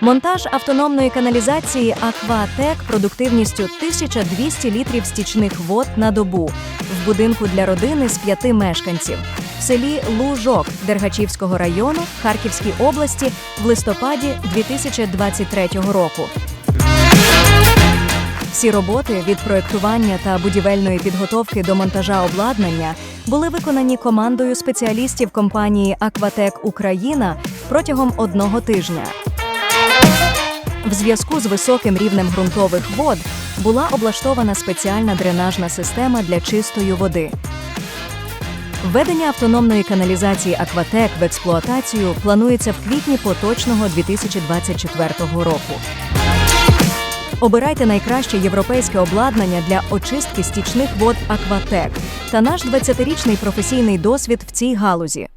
Монтаж автономної каналізації Акватек продуктивністю 1200 літрів стічних вод на добу в будинку для родини з п'яти мешканців в селі Лужок Дергачівського району Харківській області в листопаді 2023 року. Всі роботи від проектування та будівельної підготовки до монтажа обладнання були виконані командою спеціалістів компанії Акватек Україна протягом одного тижня. В зв'язку з високим рівнем ґрунтових вод була облаштована спеціальна дренажна система для чистої води. Введення автономної каналізації Акватек в експлуатацію планується в квітні поточного 2024 року. Обирайте найкраще європейське обладнання для очистки стічних вод Акватек та наш 20-річний професійний досвід в цій галузі.